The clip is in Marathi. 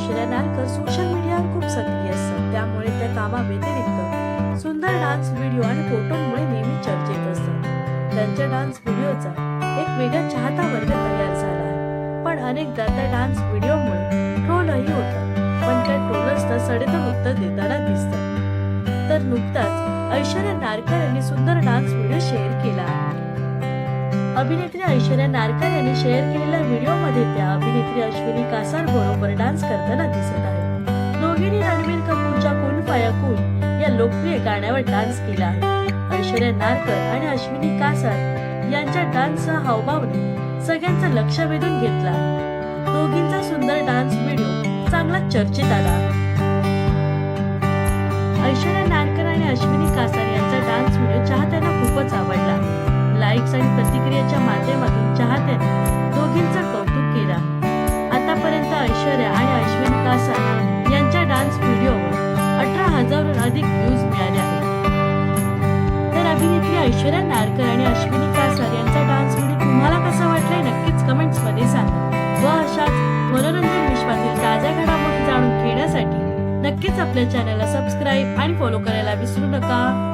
ऐश्वर्या नारकर सोशल मीडियावर खूप सक्रिय असतात त्यामुळे त्या कामाव्यतिरिक्त सुंदर डान्स व्हिडिओ आणि फोटोमुळे नेहमी चर्चेत असतात त्यांच्या डान्स व्हिडिओचा एक वेगळा चाहता वर्ग तयार झाला आहे. पण अनेकदा त्या डान्स व्हिडिओमुळे ट्रोलही होतात. पण त्या ट्रोलर्सना सडेतोड उत्तर देताना दिसतात. तर नुकताच ऐश्वर्या नारकर यांनी सुंदर डान्स व्हिडिओ शेअर केला आहे. अभिनेत्री ऐश्वर्या नारकर यांनी शेअर केलेल्या व्हिडिओमध्ये त्या अभिनेत्री अश्विनी कासार बरोबर डान्स करताना दिसत आहे दोघींनी रणबीर कपूरच्या कुन पाया कुन या लोकप्रिय गाण्यावर डान्स केला आहे. ऐश्वर्या नारकर आणि अश्विनी कासार यांच्या डान्सचा हावभावने सगळ्यांचं लक्ष वेधून घेतला. दोघींचा सुंदर डान्स व्हिडिओ चांगला चर्चेत आला. लाईक्स आणि प्रतिक्रियेच्या माध्यमातून चाहत्यांनी दोघींचं कौतुक केला. आतापर्यंत ऐश्वर्या आणि अश्विन कासा यांच्या डान्स व्हिडिओवर अठरा हजारहून अधिक व्ह्यूज मिळाले आहेत. तर अभिनेत्री ऐश्वर्या नारकर आणि अश्विनी कासार यांचा डान्स व्हिडिओ तुम्हाला कसा वाटलाय नक्कीच कमेंट्समध्ये सांगा. व अशाच मनोरंजन विश्वातील ताज्या घडामोडी जाणून घेण्यासाठी नक्कीच आपल्या चॅनलला सबस्क्राईब आणि फॉलो करायला विसरू नका.